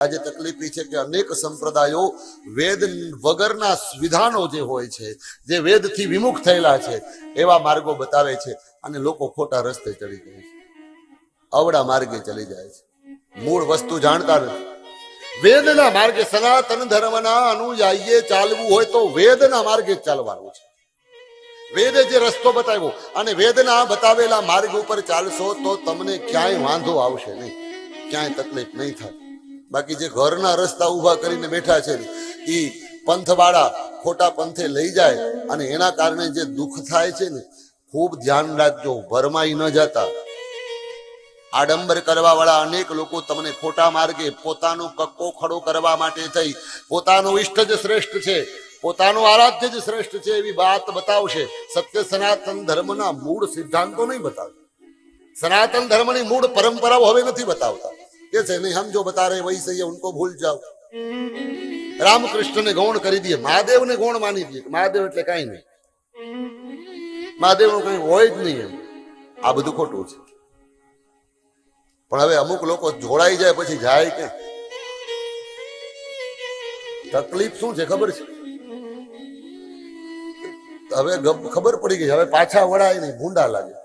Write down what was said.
આજે તકલીફ એ છે કે અનેક સંપ્રદાયો વેદ વગરના વિધાનો જે હોય છે, જે વેદથી વિમુખ થયેલા છે, એવા માર્ગો બતાવે છે અને લોકો ખોટા રસ્તે ચડી જાય છે. અવડા માર્ગે ચલી જાય છે. મૂળ વસ્તુ જાણતા નથી. વેદના માર્ગે સનાતન ધર્મના અનુયાયીએ ચાલવું હોય તો વેદના માર્ગે ચાલવાનું છે. વેદે જે રસ્તો બતાવ્યો અને વેદના બતાવેલા માર્ગ ઉપર ચાલશો તો તમને ક્યાંય વાંધો આવશે નહીં. ક્યાંય તકલીફ નહીં થાય. બાકી જે ઘરના રસ્તા ઊભા કરીને બેઠા છે એ પંથવાળા ખોટા પંથે લઈ જાય અને એના કારણે જે દુઃખ થાય છે ને, ખૂબ ધ્યાન રાખજો, ભરમાઈ ન જતા. આડંબર કરવા વાળા અનેક લોકો તમને ખોટા માર્ગે પોતાનો કક્કો ખડો કરવા માટે થઈ. પોતાનો ઈષ્ટ જ શ્રેષ્ઠ છે, પોતાનું આરાધ્ય જ શ્રેષ્ઠ છે એવી વાત બતાવશે. સત્ય સનાતન ધર્મના મૂળ સિદ્ધાંતો નહીં બતાવે સનાતન ધર્મની મૂળ પરંપરાઓ હવે નથી બતાવતા. કે નહીં, સમજો, બતા રહે, વહી સહી ઉनको ભૂલ જાઓ. રામકૃષ્ણને ગૌણ કરી દઈએ, મહાદેવને ગૌણ માની દઈએ. મહાદેવ એટલે કાંઈ નહીં. મહાદેવનું કંઈ હોય જ નહીં એમ. આ બધું ખોટું છે. પણ હવે અમુક લોકો જોડાઈ જાય પછી જાય કે તકલીફ શું છે, ખબર છે? હવે ખબર પડી ગઈ હવે પાછા વળાય નહીં, ભૂંડા લાગે.